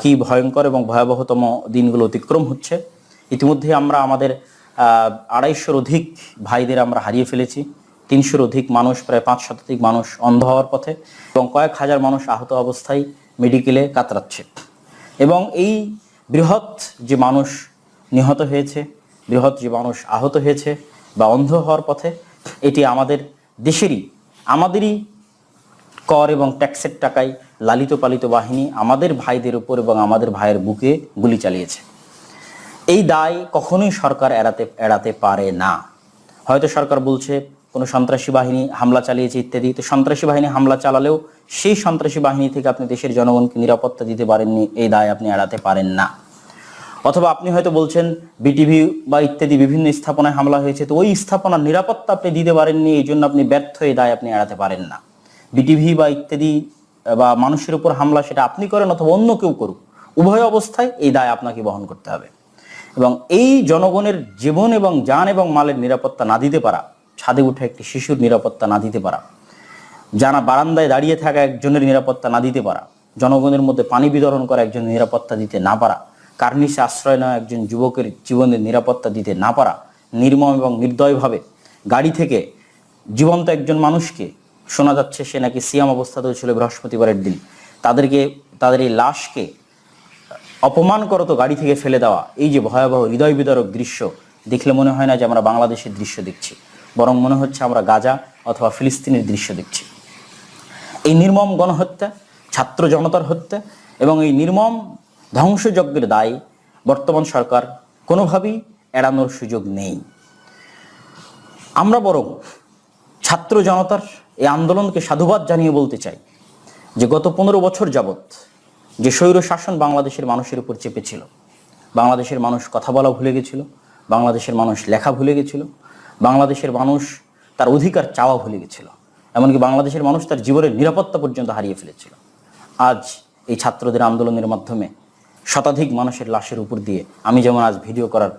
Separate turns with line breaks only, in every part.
কি ভয়ঙ্কর এবং ভয়াবহতম দিনগুলো অতিক্রম হচ্ছে। ইতিমধ্যে আমরা আমাদের আড়াইশোর অধিক ভাইদের আমরা হারিয়ে ফেলেছি। তিনশোর অধিক মানুষ, প্রায় পাঁচ শতাধিক মানুষ অন্ধ হওয়ার পথে এবং কয়েক হাজার মানুষ আহত অবস্থায় মেডিকেলে কাতরাচ্ছে। এবং এই বৃহৎ যে মানুষ নিহত হয়েছে, বৃহৎ যে মানুষ আহত হয়েছে বা অন্ধ হওয়ার পথে, এটি আমাদের দেশেরই, আমাদেরই কর এবং ট্যাক্সের টাকায় লালিত পালিত বাহিনী আমাদের ভাইদের উপর এবং আমাদের ভাইয়ের বুকে গুলি চালিয়েছে। এই দায় কখনোই সরকার এড়াতে এড়াতে পারে না। হয়তো সরকার বলছে, কোনো সন্ত্রাসী বাহিনী হামলা চালিয়েছে ইত্যাদি। তো সন্ত্রাসী বাহিনী হামলা চালালেও সেই সন্ত্রাসী বাহিনী থেকে আপনি দেশের জনগণকে নিরাপত্তা দিতে পারেননি, এই দায় আপনি এড়াতে পারেন না। অথবা আপনি হয়তো বলছেন, বিটিভি বা ইত্যাদি বিভিন্ন স্থাপনায় হামলা হয়েছে, তো ওই স্থাপনার নিরাপত্তা আপনি দিতে পারেননি এই জন্য আপনি ব্যর্থ, এই দায় আপনি এড়াতে পারেন না। বিটিভি বা ইত্যাদি, বা মানুষের উপর হামলা সেটা আপনি করেন অথবা অন্য কেউ করুক, উভয় অবস্থায় এই দায় আপনাকে বহন করতে হবে। এবং এই জনগণের জীবন এবং যান এবং মালের নিরাপত্তা না দিতে পারা, ছাদে উঠে একটি শিশুর নিরাপত্তা না দিতে পারা জানা বারান্দায় দাঁড়িয়ে থাকা একজনের নিরাপত্তা না দিতে পারা, জনগণের মধ্যে পানি বিতরণ করা একজনের নিরাপত্তা দিতে না পারা, কার্নিশে আশ্রয় নেওয়া একজন যুবকের জীবনের নিরাপত্তা দিতে না পারা, নির্মম এবং নির্দয়ভাবে গাড়ি থেকে জীবন্ত একজন মানুষকে শোনা যাচ্ছে সে নাকি সিয়াম অবস্থাতেও ছিল বৃহস্পতিবারের দিন। তাদেরকে, তাদের এই লাশকে অপমান করতো গাড়ি থেকে ফেলে দেওয়া। এই যে ভয়াবহ হৃদয় বিদারক দৃশ্য, দেখলে মনে হয় না যে আমরা বাংলাদেশের দৃশ্য দেখছি। বরং মনে হচ্ছে আমরা গাজা অথবা ফিলিস্তিনের দৃশ্য দেখছি। এই নির্মম গণহত্যা, ছাত্র জনতার হত্যা এবং এই নির্মম ধ্বংসযজ্ঞের দায় বর্তমান সরকার কোনোভাবেই এড়ানোর সুযোগ নেই। আমরা বরং ছাত্র জনতার এই আন্দোলনকে সাধুবাদ জানিয়ে বলতে চাই যে গত পনেরো বছর যাবৎ যে স্বৈর শাসন বাংলাদেশের মানুষের উপর চেপেছিল, বাংলাদেশের মানুষ কথা বলা ভুলে গেছিল, বাংলাদেশের মানুষ লেখা ভুলে গেছিল, বাংলাদেশের মানুষ তার অধিকার চাওয়া ভুলে গেছিল, এমনকি বাংলাদেশের মানুষ তার জীবনের নিরাপত্তা পর্যন্ত হারিয়ে ফেলেছিল। আজ এই ছাত্রদের আন্দোলনের মাধ্যমে শতাধিক মানুষের লাশের উপর দিয়ে আমি যেমন আজ ভিডিও করার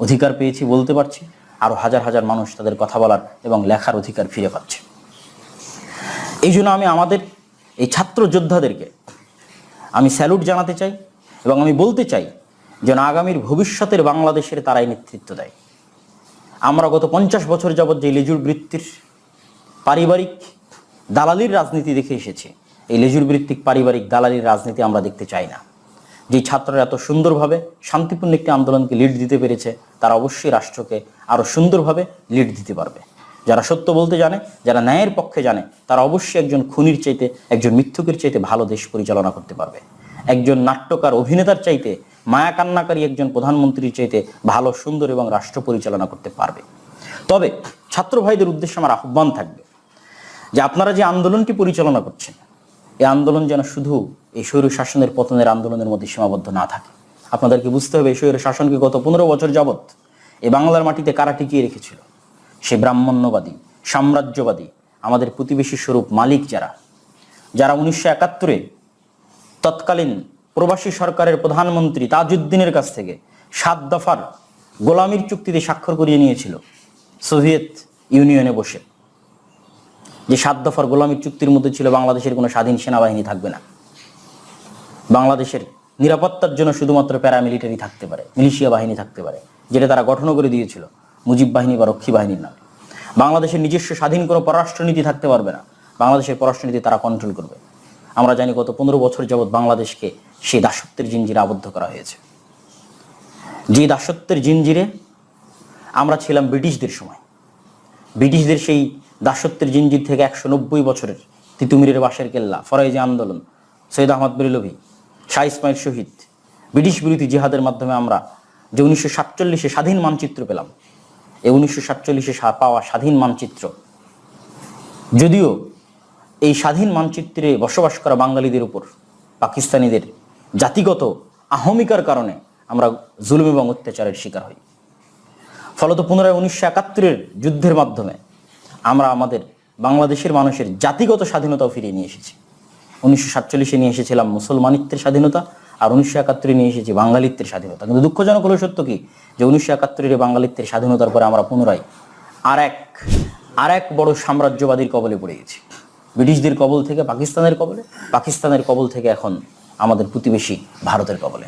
অধিকার পেয়েছি বলতে পারছি আরও হাজার হাজার মানুষ তাদের কথা বলার এবং লেখার অধিকার ফিরে পাচ্ছে। এই জন্য আমি আমাদের এই ছাত্র যোদ্ধাদেরকে আমি স্যালুট জানাতে চাই এবং আমি বলতে চাই যেন আগামীর ভবিষ্যতের বাংলাদেশের তারাই নেতৃত্ব দেয়। আমরা গত পঞ্চাশ বছর যাবৎ যে লেজুর বৃত্তির পারিবারিক দালালির রাজনীতি দেখে এসেছি, এই লেজুর বৃত্তিক পারিবারিক দালালির রাজনীতি আমরা দেখতে চাই না। যে ছাত্ররা এত সুন্দরভাবে শান্তিপূর্ণ একটি আন্দোলনকে লিড দিতে পেরেছে, তারা অবশ্যই রাষ্ট্রকে আরও সুন্দরভাবে লিড দিতে পারবে। যারা সত্য বলতে জানে, যারা ন্যায়ের পক্ষে জানে, তারা অবশ্যই একজন খুনির চাইতে, একজন মিথ্যুকের চাইতে ভালো দেশ পরিচালনা করতে পারবে। একজন নাট্যকার অভিনেতার চাইতে, মায়া কান্নাকারী একজন প্রধানমন্ত্রীর চাইতে ভালো, সুন্দর এবং রাষ্ট্র পরিচালনা করতে পারবে। তবে ছাত্র ভাইদের উদ্দেশ্যে আমার আহ্বান থাকবে যে আপনারা যে আন্দোলনটি পরিচালনা করছেন, এই আন্দোলন যেন শুধু এই স্বৈর শাসনের পতনের আন্দোলনের মধ্যে সীমাবদ্ধ না থাকে। আপনাদেরকে বুঝতে হবে, এই স্বৈর শাসনকে গত পনেরো বছর যাবৎ এই বাংলার মাটিতে কারা টিকিয়ে রেখেছিল? সে ব্রাহ্মণ্যবাদী, সাম্রাজ্যবাদী, আমাদের প্রতিবেশী স্বরূপ মালিক যারা যারা উনিশশো একাত্তরে তৎকালীন প্রবাসী সরকারের প্রধানমন্ত্রী তাজউদ্দিনের কাছ থেকে সাত দফার গোলামির চুক্তিতে স্বাক্ষর করিয়ে নিয়েছিল সোভিয়েত ইউনিয়নে বসে। যে সাত দফার গোলামির চুক্তির মধ্যে ছিল বাংলাদেশের কোনো স্বাধীন সেনাবাহিনী থাকবে না। বাংলাদেশের নিরাপত্তার জন্য শুধুমাত্র প্যারামিলিটারি থাকতে পারে, মিলিশিয়া বাহিনী থাকতে পারে, যেটা তারা গঠনও করে দিয়েছিল। মুজিব বাহিনী বা রক্ষী বাহিনীর নামে। বাংলাদেশের নিজস্ব স্বাধীন কোনো পররাষ্ট্রনীতি থাকতে পারবে না। বাংলাদেশের পররাষ্ট্রনীতি তারা কন্ট্রোল করবে। আমরা জানি গত পনেরো বছর যাবৎ বাংলাদেশকে সেই দাসত্বের জিঞ্জিরে আবদ্ধ করা হয়েছে। যে দাসত্বের জিঞ্জিরে আমরা ছিলাম ব্রিটিশদের সময়। ব্রিটিশদের সেই দাসত্বের জিঞ্জির থেকে একশো নব্বই বছরের তিতুমিরের বাসের কেল্লা, ফরাইজি আন্দোলন, সৈয়দ আহমদ বেরলভি শাহ ইসমাইল শহীদ, ব্রিটিশ বিরোধী জিহাদের মাধ্যমে আমরা যে উনিশশো সাতচল্লিশে স্বাধীন মানচিত্র পেলাম এই উনিশশো সাতচল্লিশে পাওয়া স্বাধীন মানচিত্র। যদিও এই স্বাধীন মানচিত্রে বসবাস করা বাঙালিদের উপর, পাকিস্তানিদের জাতিগত আহমিকার কারণে আমরা জুলুম এবং অত্যাচারের শিকার হই। ফলত পুনরায় উনিশশো একাত্তরের যুদ্ধের মাধ্যমে আমরা আমাদের বাংলাদেশের মানুষের জাতিগত স্বাধীনতাও ফিরিয়ে নিয়ে এসেছি। উনিশশো সাতচল্লিশে নিয়ে এসেছিলাম মুসলমানিত্বের স্বাধীনতা আর উনিশশো একাত্তরে নিয়ে এসেছি বাঙালিত্বের স্বাধীনতা। কিন্তু দুঃখজনক হলো সত্য কি? যে উনিশশো একাত্তরের বাঙালিত্বের স্বাধীনতার পরে আমরা পুনরায় আর এক আর এক বড় সাম্রাজ্যবাদীর কবলে পড়ে গেছি। ব্রিটিশদের কবল থেকে পাকিস্তানের কবলে, পাকিস্তানের কবল থেকে এখন আমাদের প্রতিবেশী ভারতের কবলে।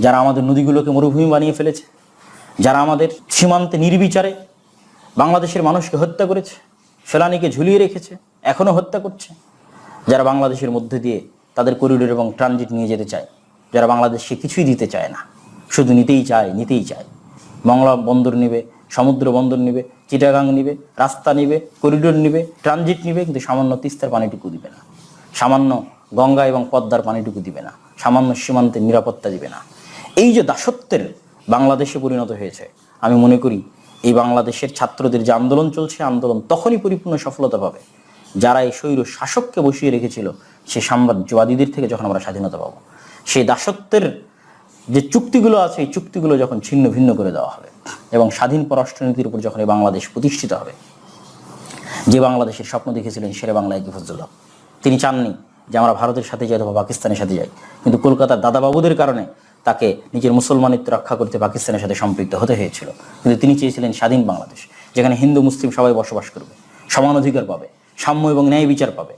যারা আমাদের নদীগুলোকে মরুভূমি বানিয়ে ফেলেছে, যারা আমাদের সীমান্তে নির্বিচারে বাংলাদেশের মানুষকে হত্যা করেছে, ফেলানিকে ঝুলিয়ে রেখেছে, এখনও হত্যা করছে, যারা বাংলাদেশের মধ্যে দিয়ে তাদের করিডোর এবং ট্রানজিট নিয়ে যেতে চায় যারা বাংলাদেশকে কিছুই দিতে চায় না, শুধু নিতেই চায় নিতেই চায়। মংলা বন্দর নিবে, সমুদ্র বন্দর নিবে, চিটাগাং নিবে, রাস্তা নিবে, করিডোর নিবে, ট্রানজিট নিবে, কিন্তু সামান্য তিস্তার পানিটুকু দিবে না। সামান্য গঙ্গা এবং পদ্মার পানিটুকু দিবে না। সামান্য সীমান্তের নিরাপত্তা দিবে না। এই যে দাসত্বের বাংলাদেশে পরিণত হয়েছে, আমি মনে করি এই বাংলাদেশের ছাত্রদের যে আন্দোলন চলছে, আন্দোলন তখনই পরিপূর্ণ সফলতা পাবে। যারা এই স্বৈর শাসককে বসিয়ে রেখেছিল, সে সাম্রাজ্যবাদীদের থেকে যখন আমরা স্বাধীনতা পাবো। সেই দাসত্বের যে চুক্তিগুলো আছে, এই চুক্তিগুলো যখন ছিন্ন ভিন্ন করে দেওয়া হবে এবং স্বাধীন পররাষ্ট্রনীতির উপর যখন এই বাংলাদেশ প্রতিষ্ঠিত হবে, যে বাংলাদেশের স্বপ্ন দেখেছিলেন শেরে বাংলা একে ফজলুল তিনি চাননি যে আমরা ভারতের সাথে যাই অথবা পাকিস্তানের সাথে যাই, কিন্তু কলকাতার দাদাবাবুদের কারণে তাকে নিজের মুসলমানিত্ব রক্ষা করতে পাকিস্তানের সাথে সম্পৃক্ত হতে হয়েছিল। কিন্তু তিনি চেয়েছিলেন স্বাধীন বাংলাদেশ, যেখানে হিন্দু, মুসলিম সবাই বসবাস করবে, সমান অধিকার পাবে, সাম্য এবং ন্যায় বিচার পাবে।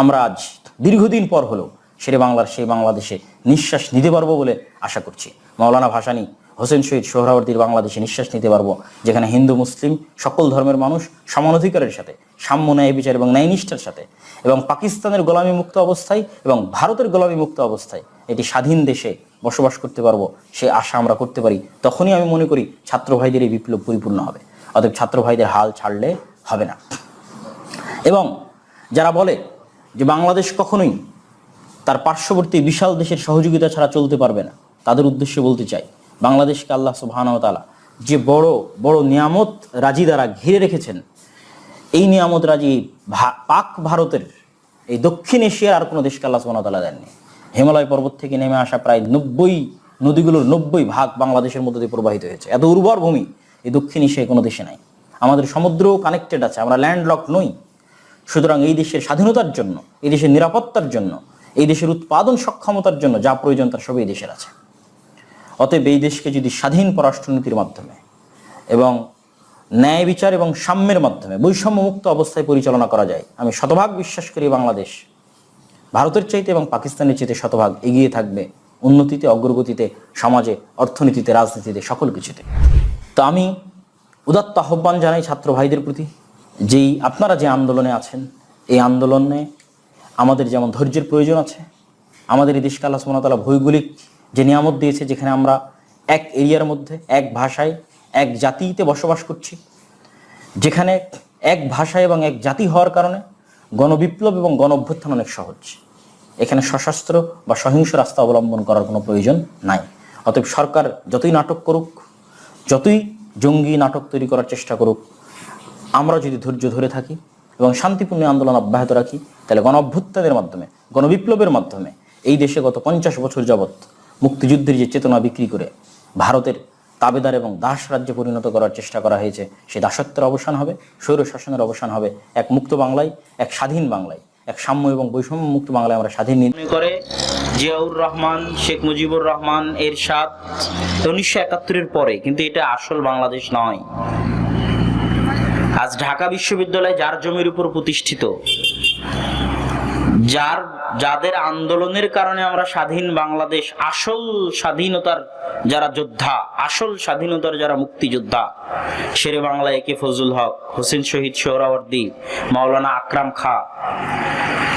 আমরা আজ দীর্ঘদিন পর হলেও শেরে বাংলার সেই বাংলাদেশে নিঃশ্বাস নিতে পারব বলে আশা করছি। মাওলানা ভাসানী হোসেন শহীদ সোহরাওয়ার্দীর বাংলাদেশে নিঃশ্বাস নিতে পারব, যেখানে হিন্দু, মুসলিম, সকল ধর্মের মানুষ সমান অধিকারের সাথে, সাম্য ন্যায় বিচার এবং ন্যায়নিষ্ঠার সাথে এবং পাকিস্তানের গোলামি মুক্ত অবস্থায় এবং ভারতের গোলামি মুক্ত অবস্থায় এটি স্বাধীন দেশে বসবাস করতে পারব, সে আশা আমরা করতে পারি। তখনই আমি মনে করি ছাত্র ভাইদের এই বিপ্লব পরিপূর্ণ হবে। অতএব ছাত্র ভাইদের হাল ছাড়লে হবে না। এবং যারা বলে যে বাংলাদেশ কখনোই তার পার্শ্ববর্তী বিশাল দেশের সহযোগিতা ছাড়া চলতে পারবে না। তাদের উদ্দেশ্যে বলতে চাই, বাংলাদেশকে আল্লাহ সুবাহানতালা যে বড় বড় নিয়ামত রাজি দ্বারা ঘিরে রেখেছেন, এই নিয়ামত রাজি পাক ভারতের এই দক্ষিণ এশিয়ার আর কোনো দেশকে আল্লাহ সুবাহতালা দেননি। হিমালয় পর্বত থেকে নেমে আসা প্রায় নব্বই, নদীগুলোর নব্বই ভাগ বাংলাদেশের মধ্যে দিয়ে প্রবাহিত হয়েছে। এত উর্বর ভূমি এই দক্ষিণ এশিয়ায় কোনো দেশে নাই। আমাদের সমুদ্রও কানেক্টেড আছে, আমরা ল্যান্ডলক নই। সুতরাং এই দেশের স্বাধীনতার জন্য, এই দেশের নিরাপত্তার জন্য এই দেশের উৎপাদন সক্ষমতার জন্য যা প্রয়োজন তার সবই এই দেশের আছে। অতএব এই দেশকে যদি স্বাধীন পররাষ্ট্রনীতির মাধ্যমে এবং ন্যায় বিচার এবং সাম্যের মাধ্যমে বৈষম্যমুক্ত অবস্থায় পরিচালনা করা যায়, আমি শতভাগ বিশ্বাস করি বাংলাদেশ ভারতের চাইতে এবং পাকিস্তানের চাইতে শতভাগ এগিয়ে থাকবে উন্নতিতে, অগ্রগতিতে, সমাজে, অর্থনীতিতে, রাজনীতিতে, সকল কিছুতে। তো আমি উদাত্ত আহ্বান জানাই ছাত্র ভাইদের প্রতি, যেই আপনারা যে আন্দোলনে আছেন, এই আন্দোলনে আমাদের যেমন ধৈর্যের প্রয়োজন আছে, আমাদের এই দেশকে আল্লাহ সুবহানাহু ভৌগোলিক যে নিয়ামত দিয়েছে, যেখানে আমরা এক এরিয়ার মধ্যে, এক ভাষায়, এক জাতিতে বসবাস করছি, যেখানে এক ভাষা এবং এক জাতি হওয়ার কারণে গণবিপ্লব এবং গণ অভ্যুত্থান অনেক সহজ। এখানে সশস্ত্র বা সহিংস রাস্তা অবলম্বন করার কোনো প্রয়োজন নাই। অতএব সরকার যতই নাটক করুক, যতই জঙ্গি নাটক তৈরি করার চেষ্টা করুক, আমরা যদি ধৈর্য ধরে থাকি এবং শান্তিপূর্ণ আন্দোলন অব্যাহত রাখি, তাহলে গণ অভ্যুত্থানের মাধ্যমে, গণবিপ্লবের মাধ্যমে এই দেশে গত পঞ্চাশ বছর যাবৎ মুক্তিযুদ্ধের যে চেতনা বিক্রি করে ভারতের তাবেদার এবং দাস রাজ্যে পরিণত করার চেষ্টা করা হয়েছে সেই দাসত্বের অবসান হবে, স্বৈর শাসনের অবসান হবে, এক মুক্ত বাংলায়, এক স্বাধীন বাংলায়, এক সাম্য এবং বৈষম্য মুক্ত বাংলায় আমরা স্বাধীন মনে করে জিয়াউর রহমান, শেখ মুজিবুর রহমান, এরশাদ, উনিশশো একাত্তরের পরে, কিন্তু এটা আসল বাংলাদেশ নয়। আজ ঢাকা বিশ্ববিদ্যালয় যার জমির উপর প্রতিষ্ঠিত, যার, যাদের আন্দোলনের কারণে আমরা স্বাধীন বাংলাদেশ, আসল স্বাধীনতার যারা যোদ্ধা, আসল স্বাধীনতার যারা মুক্তিযোদ্ধা, শেরে বাংলা একে ফজল হক, হোসেন শহীদ সোহরাওয়ার্দী, মাওলানা আকরাম খা,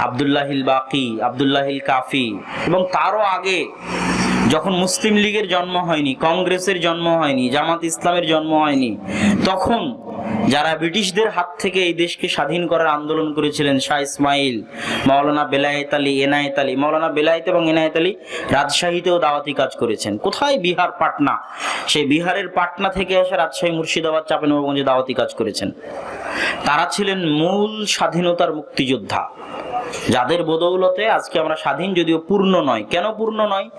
আবদুল্লাহিল বাকি, আবদুল্লাহিল কাফি এবং তারও আগে যখন মুসলিম লীগের জন্ম হয়নি, কংগ্রেসের জন্ম হয়নি, জামাত ইসলামের জন্ম হয়নি, তখন যারা ব্রিটিশদের হাত থেকে এই দেশকে স্বাধীন করার আন্দোলন করেছিলেন, শাহ ইসমাইল, মাওলানা বেলায়েত আলী, এনায়েত আলী, মাওলানা বেলায়েত এবং এনায়েত আলী রাজশাহীতেও দাওয়াতি কাজ করেছেন। কোথায় বিহার পাটনা? সেই বিহারের পাটনা থেকে এসে রাজশাহী, মুর্শিদাবাদ চাপেনবাবগঞ্জে দাওয়াতি কাজ করেছেন। তারা ছিলেন মূল স্বাধীনতার মুক্তিযোদ্ধা। যাদের বদৌলতে আজকে আমরা স্বাধীন, যদিও পূর্ণ নয়। কেন পূর্ণ নয়?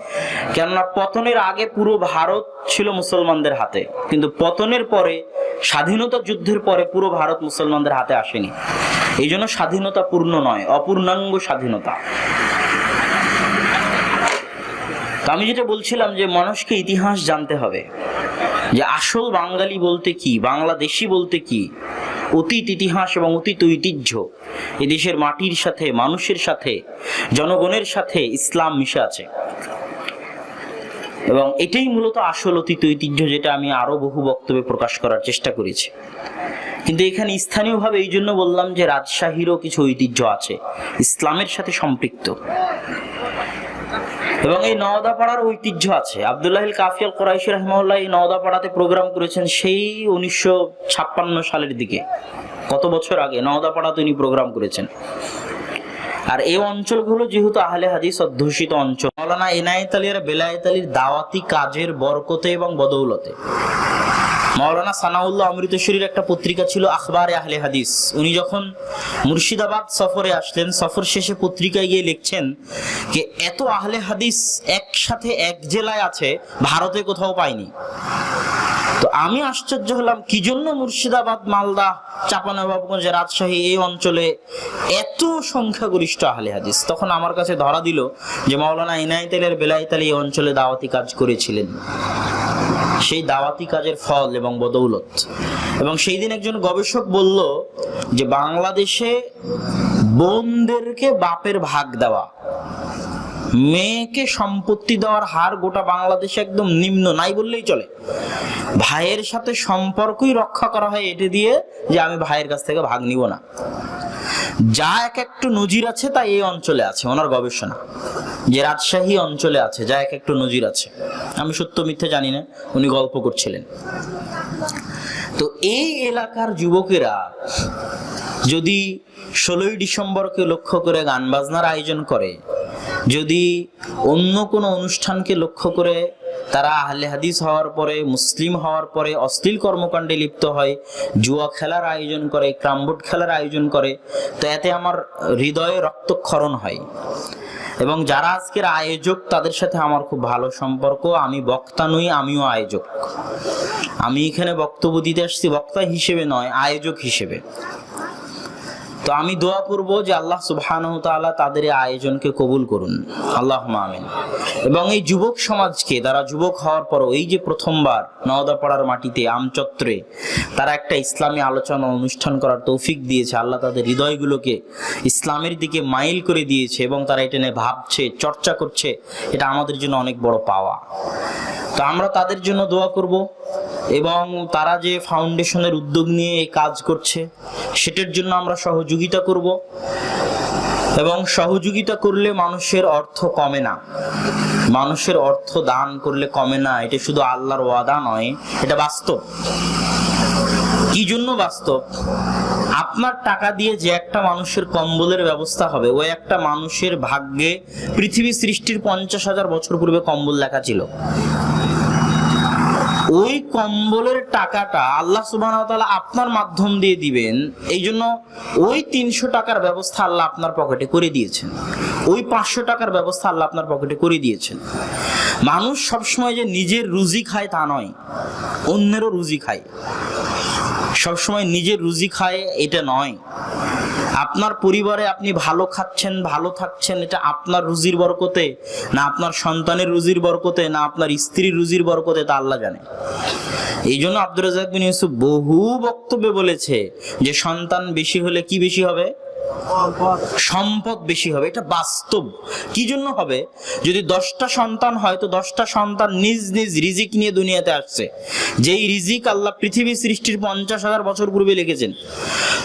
কেননা পতনের আগে পুরো ভারত ছিল মুসলমানদের হাতে। কিন্তু পতনের পরে, স্বাধীনতা যুদ্ধের পরে পুরো ভারত মুসলমানদের হাতে আসেনি। এই জন্য স্বাধীনতা পূর্ণ নয়, অপূর্ণাঙ্গ স্বাধীনতা। আমি যেটা বলছিলাম যে মানুষকে ইতিহাস জানতে হবে। যে আসল বাঙালি বলতে কি, বাংলাদেশি বলতে কি
অতীত ইতিহাস এবং অতীত ঐতিহ্য। এদেশের মাটির সাথে, মানুষের সাথে, জনগণের সাথে ইসলাম মিশে আছে। এবং এটাই মূলত আসল অতীত ঐতিহ্য যেটা আমি আরও বহু বক্তব্যে প্রকাশ করার চেষ্টা করেছি। কিন্তু এখানে স্থানীয়ভাবে এই জন্য বললাম যে রাজশাহীরও কিছু ঐতিহ্য আছে। ইসলামের সাথে সম্পৃক্ত। এবং এই নওদা পাড়ার ঐতিহ্য আছে। আবদুল্লাহ কাফিয়াল কোরাইশি রহমাউল্লাহ এই নওদা পাড়াতে প্রোগ্রাম করেছেন সেই উনিশশো ছাপ্পান্ন সালের দিকে। কত বছর আগে নওদা পাড়াতে উনি প্রোগ্রাম করেছেন। আর এই অঞ্চলগুলো যেহেতু আহলে হাদিস অধ্যুষিত অঞ্চল মৌলানা এনায়েত আলী আর বেলায়েত আলীর দাওয়াতি কাজের বরকতে এবং বদৌলতে। মাওলানা সানাউল্লাহ অমৃতসরীর একটা পত্রিকা ছিল আখবারে আহলে হাদিস। উনি যখন মুর্শিদাবাদ সফরে আসলেন, সফর শেষে পত্রিকায় গিয়ে লিখছেন যে, এত আহলে হাদিস একসাথে এক জেলায় আছে, ভারতে কোথাও পাইনি। তো আমি আশ্চর্য হলাম, কি জন্য মুর্শিদাবাদ, মালদা, চাপানবাবগঞ্জ, রাজশাহী এই অঞ্চলে এত সংখ্যাগরিষ্ঠ আহলে হাদিস? তখন আমার কাছে ধরা দিল যে মাওলানা ইনায়তেলের বেলায়েত আলী এই অঞ্চলে দাওয়াতি কাজ করেছিলেন। সেই দাওয়াতি কাজের ফল এবং বদৌলত। এবং সেই দিন একজন গবেষক বলল যে, বাংলাদেশে বোনদেরকে বাপের ভাগ দেওয়া মেয়েকে সম্পত্তি দেওয়ার হার গোটা বাংলাদেশে একদম নিম্ন, নাই বললেই চলে। ভাইয়ের সাথে সম্পর্কই রক্ষা করা হয় এটা দিয়ে যে আমি ভাইয়ের কাছ থেকে ভাগ নিব না। যা এক একটু নজির আছে, তা এই অঞ্চলে আছে, ওনার গবেষণা। যে রাজশাহী অঞ্চলে আছে, যা এক একটু নজির আছে। আমি সত্য মিথ্যে জানি না, উনি গল্প করছিলেন। তো এই এলাকার যুবকেরা যদি ষোলোই ডিসেম্বরকে লক্ষ্য করে গান বাজনার আয়োজন করে যদি অন্য কোনো অনুষ্ঠানকে লক্ষ্য করে তারা আহলে হাদিস হওয়ার পরে, মুসলিম হওয়ার পরে, অশ্লীল কর্মকাণ্ডে লিপ্ত হয়, জুয়া খেলার আয়োজন করে ক্রামবোর্ড খেলার আয়োজন করে, তো এতে আমার হৃদয়ে রক্তক্ষরণ হয়। এবং যারা আজকের আয়োজক, তাদের সাথে আমার খুব ভালো সম্পর্ক। আমি বক্তা নই, আমিও আয়োজক। আমি এখানে বক্তব্য দিতে আসছি বক্তা হিসেবে নয়, আয়োজক হিসেবে। তো আমি দোয়া করব যে আল্লাহ সুবহানাহু তাআলা তাদের এই আয়োজনকে কবুল করুন। আল্লাহ আমিন। এবং এই যুবক সমাজকে তারা যুবক হওয়ার পরও এই যে প্রথমবার নওদাপাড়ার মাটিতে আমচত্রে তারা একটা ইসলামী আলোচনা অনুষ্ঠান করার তৌফিক দিয়েছে, আল্লাহ তাদের হৃদয়গুলোকে ইসলামের দিকে মাইল করে দিয়েছে এবং তারা এটা নিয়ে ভাবছে, চর্চা করছে, এটা আমাদের জন্য অনেক বড় পাওয়া। তো আমরা তাদের জন্য দোয়া করব এবং তারা যে ফাউন্ডেশনের উদ্যোগ নিয়ে কাজ করছে, সেটার জন্য আমরা সহযোগিতা করব এবং সহযোগিতা করলে মানুষের অর্থ কমে না। মানুষের অর্থ দান করলে কমে না, এটা শুধু আল্লাহর ওয়াদা নয়, এটা বাস্তব। কি জন্য বাস্তব? আপনার টাকা দিয়ে যে একটা মানুষের কম্বলের ব্যবস্থা হবে, ওই একটা মানুষের ভাগ্যে পৃথিবী সৃষ্টির পঞ্চাশ হাজার বছর পূর্বে কম্বল লেখা ছিল। ওই কম্বলের টাকাটা আল্লাহ সুবাহ আপনার মাধ্যম দিয়ে দিবেন এই জন্য ওই তিনশো টাকার ব্যবস্থা আল্লাহ আপনার পকেটে করে দিয়েছেন। ওই পাঁচশো টাকার ব্যবস্থা আল্লাহ আপনার পকেটে করে দিয়েছেন। মানুষ সবসময় যে নিজের রুজি খায় তা নয়, অন্যেরও রুজি খায়। সবসময় নিজের রুজি খায় এটা নয়। আপনার পরিবারে আপনি ভালো খাচ্ছেন, ভালো থাকছেন, এটা আপনার রুজির বরকতে, না আপনার সন্তানের রুজির বরকতে, না আপনার স্ত্রীর রুজির বরকতে, তা আল্লাহ জানে। এই জন্য আব্দুর রাজাক বিন ইউসুফ বহু বক্তব্যে বলেছে যে সন্তান বেশি হলে কি বেশি হবে? সম্পদ বেশি হবে, এটা বাস্তব। কি জন্য হবে? যদি দশটা সন্তান হয়, তো দশটা সন্তান নিজ নিজ রিজিক নিয়ে দুনিয়াতে আসছে। যেই রিজিক আল্লাহ পৃথিবী সৃষ্টির পঞ্চাশ হাজার বছর পূর্বে লিখেছেন,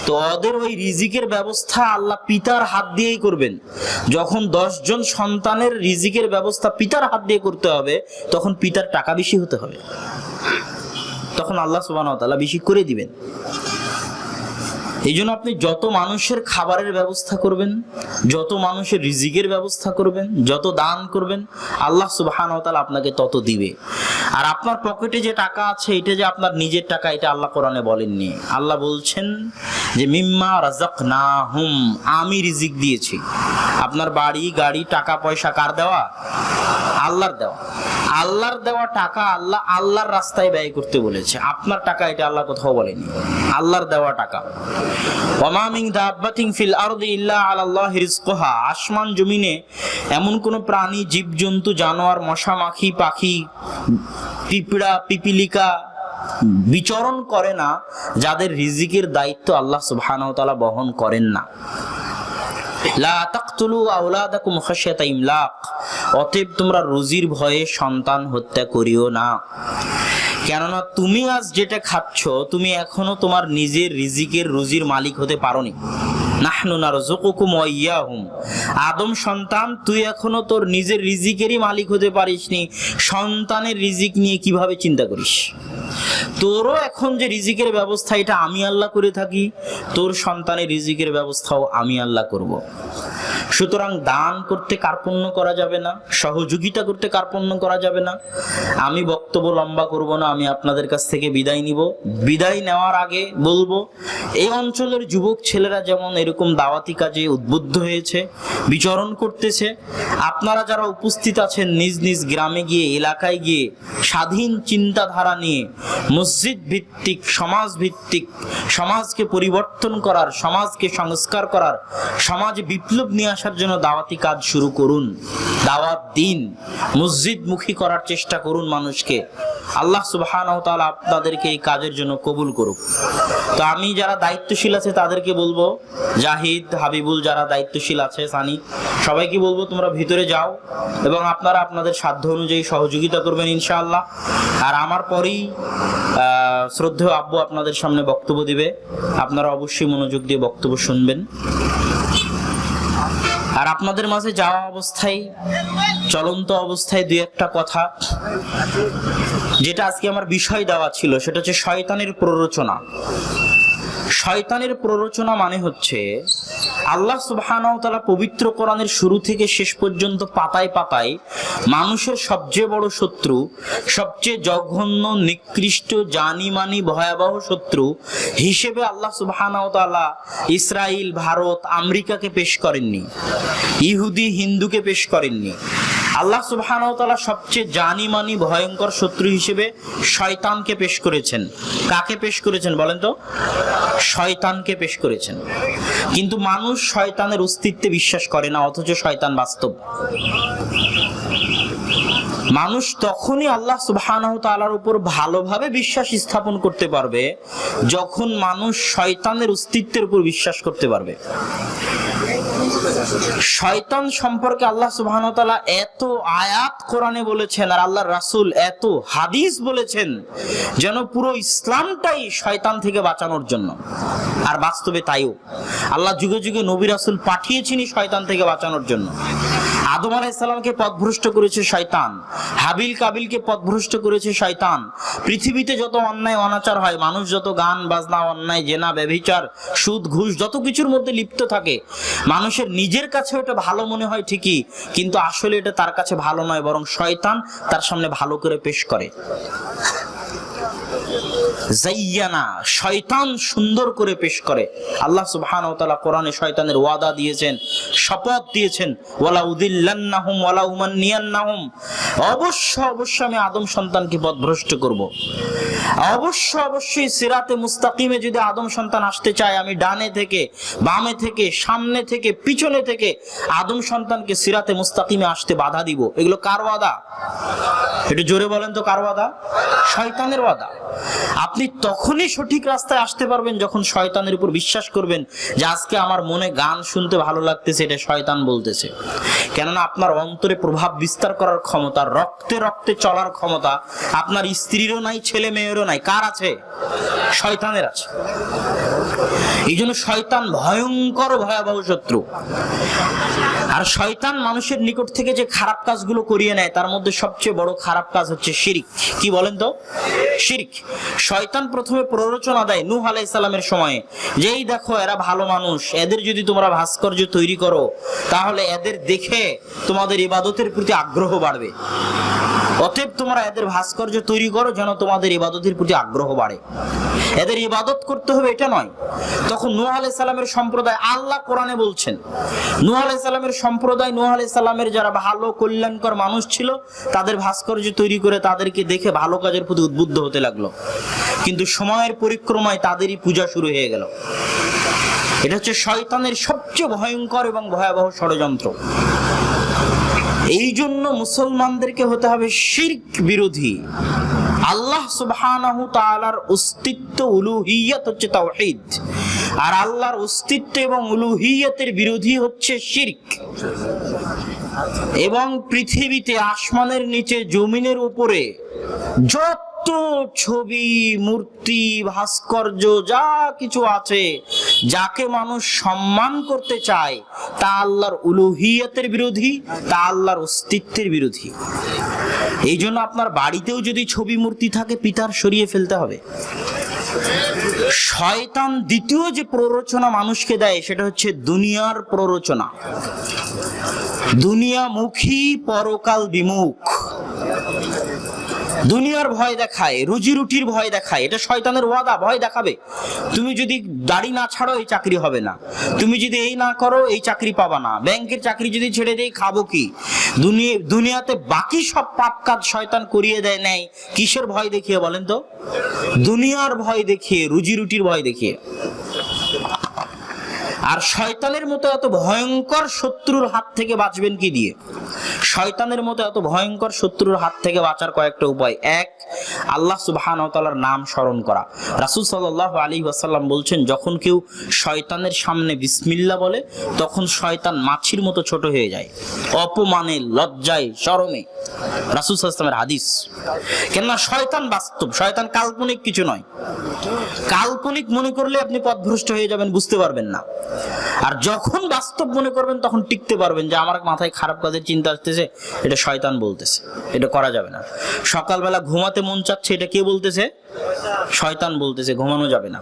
তো ওদের ওই রিজিকের ব্যবস্থা আল্লাহ পিতার হাত দিয়েই করবেন। যখন দশজন সন্তানের রিজিকের ব্যবস্থা পিতার হাত দিয়ে করতে হবে, তখন পিতার টাকা বেশি হতে হবে। তখন আল্লাহ সুবাহ বেশি করে দিবেন। এই জন্য আপনি যত মানুষের খাবারের ব্যবস্থা করবেন, যত মানুষের রিজিকের ব্যবস্থা করবেন, যত দান করবেন, আল্লাহ সুবাহান আপনাকে তত দিবে। আর আপনার পকেটে যে টাকা আছে, এটা যে আপনার নিজের টাকা, এটা আল্লাহ কোরআনে বলেননি। আল্লাহ বলছেন যে, মিম্মা রাজাক না হুম আমি রিজিক দিয়েছি। আপনার বাড়ি, গাড়ি, টাকা, পয়সা কার দেওয়া? আল্লাহর দেওয়া। আল্লাহর দেওয়া টাকা আল্লাহ আল্লাহর রাস্তায় ব্যয় করতে বলেছে। আপনার টাকা এটা আল্লাহ কোথাও বলেনি। আল্লাহর দেওয়া টাকা। ওমা মিন দাব্বাতিন ফিল আরদি ইল্লা আলাল্লাহি রিজকুহা। আসমান জমিনে এমন কোন প্রাণী, জীবজন্তু, জানোয়ার, মশা, মাখি, পাখি, পিঁপড়া, পিপিলিকা বিচরণ করে না, যাদের রিজিকের দায়িত্ব আল্লাহ সুবহানাহু তাআলা বহন করেন না। লা তাকতুলু আওলাদাকুম খাশিয়াতা ইমলাক। অতএব তোমরা রুজির ভয়ে সন্তান হত্যা করিও না। কেননা তুমি আজ যেটা খাচ্ছ, তুমি এখনও তোমার নিজের রিজিকের রুজির মালিক হতে পারোনি। নাহনু নারজুকুকুম ওয়াইয়াহুম আদম সন্তান, তুই এখনও তোর নিজের রিজিকেরই মালিক হতে পারিসনি। সন্তানের রিজিক নিয়ে কীভাবে চিন্তা করিস? তোরও এখন যে রিজিকের ব্যবস্থা, এটা আমি আল্লাহ করে থাকি, তোর সন্তানের রিজিকের ব্যবস্থাও আমি আল্লাহ করব। সুতরাং দান করতে কার্পণ্য করা যাবে না, সহযোগিতা করতে কার্পণ্য করা যাবে না। আমি বক্তব্য লম্বা করব না, আমি আপনাদের কাছ থেকে বিদায় নিব। বিদায় নেওয়ার আগে বলব, এই অঞ্চলের যুবক ছেলেরা যেমন এরকম দাওয়াতি কাজে উদ্বুদ্ধ হয়েছে, বিচরণ করতেছে, আপনারা যারা উপস্থিত আছেন নিজ নিজ গ্রামে গিয়ে, এলাকায় গিয়ে, স্বাধীন চিন্তাধারা নিয়ে, মসজিদ ভিত্তিক, সমাজ ভিত্তিক, সমাজকে পরিবর্তন করার, সমাজকে সংস্কার করার, সমাজ বিপ্লব নিয়ে জন্য দাওয়াতি কাজ শুরু করুন। দাওয়াত দিন। মসজিদ মুখী করার চেষ্টা করুন মানুষকে। আল্লাহ সুবহানাহু ওয়া আপনাদেরকে এই কাজের জন্য কবুল করুক। তো আমি যারা দায়িত্বশীল আছে তাদেরকে বলব, জাহিদ, হাবিবুল যারা দায়িত্বশীল আছে, সানি, সবাইকে বলব তোমরা ভিতরে যাও এবং আপনারা আপনাদের সাধ্য অনুযায়ী সহযোগিতা করবেন ইনশাআল্লাহ। আর আমার পরেই শ্রদ্ধেয় আব্বু আপনাদের সামনে বক্তব্য দিবে। আপনারা অবশ্যই মনোযোগ দিয়ে বক্তব্য শুনবেন। আর আপনাদের মাঝে যাওয়া অবস্থায়, চলন্ত অবস্থায় দুই একটা কথা। যেটা আজকে আমার বিষয় দেওয়া ছিল, সেটা হচ্ছে শয়তানের প্ররোচনা। শয়তানের প্ররোচনা মানে হচ্ছে, আল্লাহ তাআলা পবিত্র কোরআনের শুরু থেকে শেষ পর্যন্ত পাতায় পাতায় মানুষের সবচেয়ে বড় শত্রু, সবচেয়ে জঘন্য, নিকৃষ্ট, জানিমানি, ভয়াবহ শত্রু হিসেবে আল্লাহ তাআলা ইসরায়েল ভারত, আমেরিকাকে পেশ করেননি। ইহুদি, হিন্দুকে পেশ করেননি। আল্লাহ তাআলা সবচেয়ে জানিমানি ভয়ঙ্কর শত্রু হিসেবে শয়তানকে পেশ করেছেন। কাকে পেশ করেছেন বলেন তো? শয়তানকে পেশ করেছেন। কিন্তু মানুষ শয়তানের অস্তিত্বে বিশ্বাস করে না, অথচ শয়তান বাস্তব। মানুষ তখনই আল্লাহ তাআলার উপর ভালোভাবে বিশ্বাস স্থাপন করতে পারবে, যখন মানুষ শয়তানের অস্তিত্বের উপর বিশ্বাস করতে পারবে। শয়তান সম্পর্কে আল্লাহ সুবহান এত আয়াত কোরআনে বলেছেন আর আল্লাহ রাসুল এত হাদিস বলেছেন যেন পুরো ইসলামটাই শয়তান থেকে বাঁচানোর জন্য। আর বাস্তবে তাইও। আল্লাহ যুগে যুগে নবী রাসুল পাঠিয়েছেনই শয়তান থেকে বাঁচানোর জন্য। আদম আলাইসাল্লামকে পথভ্রষ্ট করেছে শয়তান। হাবিল কাবিলকে পথভ্রষ্ট করেছে শয়তান। পৃথিবীতে যত অন্যায়, অনাচার হয়, মানুষ যত গান, বাজনা, অন্যায়, জেনা, ব্যভিচার, সুদ, ঘুষ, যত কিছুর মধ্যে লিপ্ত থাকে, মানুষের নিজের কাছে ওটা ভালো মনে হয় ঠিকই, কিন্তু আসলে এটা তার কাছে ভালো নয়, বরং শয়তান তার সামনে ভালো করে পেশ করে। জাইয়ানা শয়তান সুন্দর করে পেশ করে। আল্লাহ সুবহানাহু ওয়া তাআলা কোরআনে শয়তানের ওয়াদা দিয়েছেন, শপথ দিয়েছেন, ওয়ালা উদিল্লান্নাহুম ওয়ালা উমান্নিয়ান্নাহুম। অবশ্য অবশ্য আমি আদম সন্তানকে পথভ্রষ্ট করব। অবশ্য, অবশ্যই সিরাতে মুস্তাকিমে যদি আদম সন্তান আসতে চায়, আমি ডানে থেকে, বামে থেকে, সামনে থেকে, পিছনে থেকে আদম সন্তানকে সিরাতে মুস্তাকিমে আসতে বাধা দিব। এগুলো কার ওয়াদা? একটু জোরে বলেন তো, কার ওয়াদা? শয়তানের ওয়াদা। আপনি তখনই সঠিক রাস্তায় আসতে পারবেন যখন শয়তানের উপর বিশ্বাস করবেন যে আজকে আমার মনে গান শুনতে ভালো লাগতেছে, এটা শয়তান বলতেছে। কেননা আপনার অন্তরে প্রভাব বিস্তার করার ক্ষমতা, রক্তে রক্তে চলার ক্ষমতা, আপনার স্ত্রীরও নাই, ছেলে মেয়েরও নাই, কার আছে? শয়তানের আছে। এই জন্য শয়তান ভয়ঙ্কর ভয়াবহ শত্রু। আর শয়তান মানুষের নিকট থেকে যে খারাপ কাজগুলো করিয়ে নেয়, তার মধ্যে সবচেয়ে বড় খারাপ কাজ হচ্ছে শিরিক। কি বলেন তো? শিরিক। শয়তান প্রথমে প্ররোচনা দেয় নূহ আলাইহিস সালামের সময়ে যেই দেখো, এরা ভালো মানুষ। এদের যদি তোমরা ভাস্কর্য তৈরি করো, তাহলে এদের দেখে তোমাদের ইবাদতের প্রতি আগ্রহ বাড়বে। অতএব তোমরা এদের ভাস্কর্য তৈরি করো যেন তোমাদের ইবাদতের প্রতি আগ্রহ বাড়ে। এদের ইবাদত করতে হবে এটা নয়। তখন নূহ আলাইহিস সালামের সম্প্রদায় আল্লাহ কোরআনে বলছেন, নূহ আলাইহিস সালামের সম্প্রদায় নূহ আলাইহিস সালামের যারা ভালো কল্যাণকর মানুষ ছিল, তাদের ভাস্কর্য তৈরি করে তাদেরকে দেখে ভালো কাজের প্রতি উদ্বুদ্ধ হতে লাগল। কিন্তু সময়ের পরিক্রমায় তাদেরই পূজা শুরু হয়ে গেল। এটা হচ্ছে শয়তানের সবচেয়ে ভয়ঙ্কর এবং ভয়াবহ ষড়যন্ত্র। এই জন্য মুসলমানদেরকে হতে হবে শির্ক বিরোধী। আল্লাহ সুবহানাহু তাআলার অস্তিত্ব, উলুহিয়াত হচ্ছে তাওহীদ। আর আল্লাহর অস্তিত্ব এবং উলুহিয়াতের বিরোধী হচ্ছে শির্ক। এবং পৃথিবীতে আসমানের নিচে, জমিনের উপরে যত ছবি, মূর্তি, ভাস্কর্য, যা কিছু আছে, যাকে মানুষ সম্মান করতে চায়, তা আল্লাহর উলুহিয়াতের বিরোধী, তা আল্লাহর অস্তিত্বের বিরোধী। এই জন্য আপনার বাড়িতেও যদি ছবি, মূর্তি থাকে, পিতার সরিয়ে ফেলতে হবে। শয়তান দ্বিতীয় যে প্ররোচনা মানুষকে দেয়, সেটা হচ্ছে দুনিয়ার প্ররোচনা। দুনিয়ামুখী পরকাল বিমুখ। দুনিয়ার ভয় দেখায়, রুজি রুটির ভয় দেখায়, এটা শয়তানের ওয়াদা, ভয় দেখাবে। তুমি যদি দাড়ি না ছাড়ো, এই চাকরি হবে না। তুমি যদি এই না করো, এই চাকরি পাবা না। ব্যাংকের চাকরি যদি ছেড়ে দেই, খাব কি? দুনিয়া, দুনিয়াতে বাকি সব পাপ কাজ শয়তান করিয়ে দেয়, নেয়। কিসের ভয় দেখিয়ে বলেন তো? দুনিয়ার ভয় দেখিয়ে, রুজি রুটির ভয় দেখিয়ে। আর শয়তানের মতো এত ভয়ঙ্কর শত্রুর হাত থেকে বাঁচবেন কি দিয়ে? শয়তানের মতো এত ভয়ঙ্কর শত্রুর হাত থেকে বাঁচার কয়েকটা উপায়। এক, আল্লাহ সুবহান তালার নাম স্মরণ করা। রাসুল সাল্লাহ আলী ওয়াসাল্লাম বলছেন, যখন কেউ শয়তানের সামনে বিসমিল্লা বলে, তখন শয়তান মাছির মতো ছোট হয়ে যায়। অপমানে, লজ্জায় শরমে রাসুল সাল্লামের হাদিস। কেননা শয়তান বাস্তব, শয়তান কাল্পনিক কিছু নয়। কাল্পনিক মনে করলে আপনি পথভ্রষ্ট হয়ে যাবেন, বুঝতে পারবেন না। আর যখন বাস্তব মনে করবেন, তখন টিকতে পারবেন যে আমার মাথায় খারাপ কাজের চিন্তা আসতেছে, এটা শয়তান বলতেছে। এটা করা যাবে না। সকালবেলা ঘুমাতে মন চাচ্ছে, এটা কে বলতেছে? শয়তান বলতেছে, ঘুমানো যাবে না।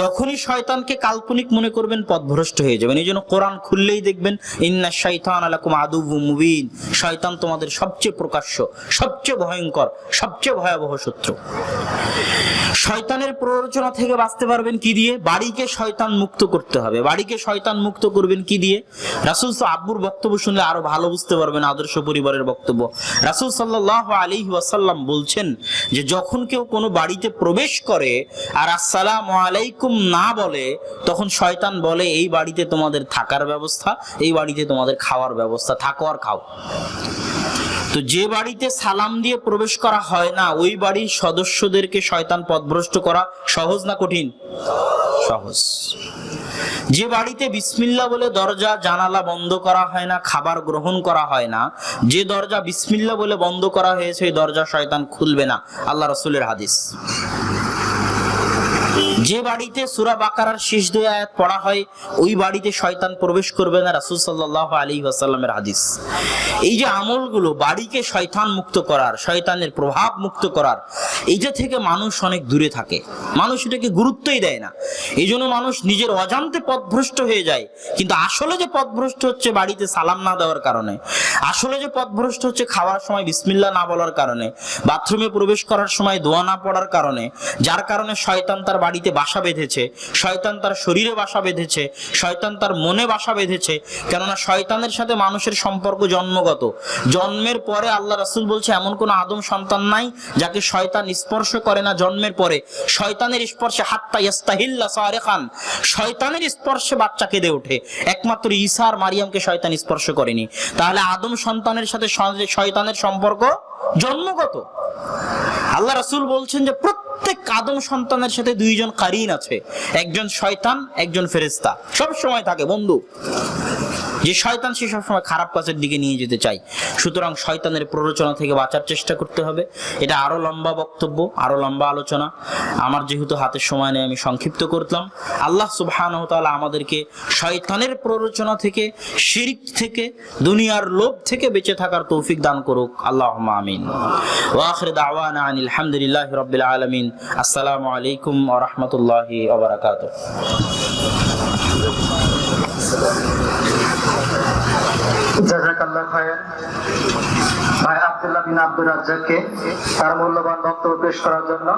যখনই শয়তানকে কাল্পনিক মনে করবেন, পথভ্রষ্ট হয়ে যাবেন। এই জন্য কোরআন খুললেই দেখবেন, ইন্না শৈতান আলাকুম আদুবু মুবিন। শয়তান তোমাদের সবচেয়ে প্রকাশ্য, সবচেয়ে ভয়ঙ্কর, সবচেয়ে ভয়াবহ শত্রু। শয়তানের প্ররোচনা থেকে বাঁচতে পারবেন কি দিয়ে? বাড়িকে শয়তান মুক্ত করতে হবে। বাড়িকে শয়তান মুক্ত করবেন কি দিয়ে? রাসুল আব্বুর বক্তব্য শুনলে আরও ভালো বুঝতে পারবেন আদর্শ পরিবারের বক্তব্য। রাসুল সাল্লাহ আলী ওয়াসাল্লাম বলছেন যে, যখন কেউ কোনো বাড়িতে প্রবেশ করে আর আসসালাম আলাইকুম না বলে, তখন শয়তান বলে, এই বাড়িতে তোমাদের থাকার ব্যবস্থা, এই বাড়িতে তোমাদের খাওয়ার ব্যবস্থা, থাকো আর খাও। তো যে বাড়িতে সালাম দিয়ে প্রবেশ করা হয় না, ওই বাড়ির সদস্যদেরকে শয়তান পথভ্রষ্ট করা সহজ না কঠিন? সহজ। যে বাড়িতে বিসমিল্লা বলে দরজা, জানালা বন্ধ করা হয় না, খাবার গ্রহণ করা হয় না, যে দরজা বিসমিল্লা বলে বন্ধ করা হয়েছে, ওই দরজা শয়তান খুলবে না। আল্লাহ রসুলের হাদিস। Yeah. যে বাড়িতে সুরা বাকারার শেষ দুই আয়াত পড়া হয়, ওই বাড়িতে শয়তান প্রবেশ করবে না রাসুল সাল্লাহ আলী ওয়াসাল্লামের হাদিস। এই যে আমলগুলো বাড়িকে শয়তান মুক্ত করার, শয়তানের প্রভাব মুক্ত করার, এইটা থেকে মানুষ অনেক দূরে থাকে। মানুষ এটাকে গুরুত্বই দেয় না। এই জন্য মানুষ নিজের অজান্তে পথভ্রষ্ট হয়ে যায়। কিন্তু আসলে যে পথভ্রষ্ট হচ্ছে বাড়িতে সালাম না দেওয়ার কারণে, আসলে যে পথভ্রষ্ট হচ্ছে খাওয়ার সময় বিসমিল্লা না বলার কারণে, বাথরুমে প্রবেশ করার সময় দোয়া না পড়ার কারণে, যার কারণে শয়তান তার বাড়িতে বাসা বেঁধেছে, শয়তান তার শরীরে বাসা বেঁধেছে, শয়তান তার মনে বাসা বেঁধেছে, কেননা শয়তানের সাথে মানুষের সম্পর্ক জন্মগত। জন্মের পরে আল্লাহ রাসুল বলছে, এমন কোন আদম সন্তান নাই যাকে শয়তান স্পর্শ করে না জন্মের পরে। শয়তানের স্পর্শে হাত্তা ইয়াস্তাহিল্লা সারে খান শয়তানের স্পর্শে বাচ্চা কেঁদে ওঠে। একমাত্র ঈসা আর মারিয়ামকে শয়তান স্পর্শ করেনি। তাহলে আদম সন্তানের সাথে শয়তানের সম্পর্ক জন্মগত আল্লাহ রাসুল বলছেন যে প্রত্যেক আদম সন্তানের সাথে দুইজন কারিন আছে। একজন শয়তান, একজন ফেরেস্তা সব সময় থাকে, বন্ধু। যে শয়তান সে সবসময় খারাপ কাজের দিকে নিয়ে যেতে চাই সুতরাং শয়তানের প্ররোচনা থেকে বাঁচার চেষ্টা করতে হবে। এটা আরও লম্বা বক্তব্য, আরও লম্বা আলোচনা। আমার যেহেতু হাতের সময় নেই, আমি সংক্ষিপ্ত করলাম আল্লাহ সুবহান আমাদেরকে শয়তানের প্ররোচনা থেকে, শিরিক থেকে, দুনিয়ার লোভ থেকে বেঁচে থাকার তৌফিক দান করুক। আল্লাহ আমিন। ওয়াখির দাওয়ানা আনিল হামদুলিল্লাহ রাব্বিল আলামিন। আসসালামু আলাইকুম ওয়া রাহমাতুল্লাহি
ভাই আব্দুল্লাহ বিন আব্দুর রাজ্জাককে তার মূল্যবান বক্তব্য পেশ করার জন্য।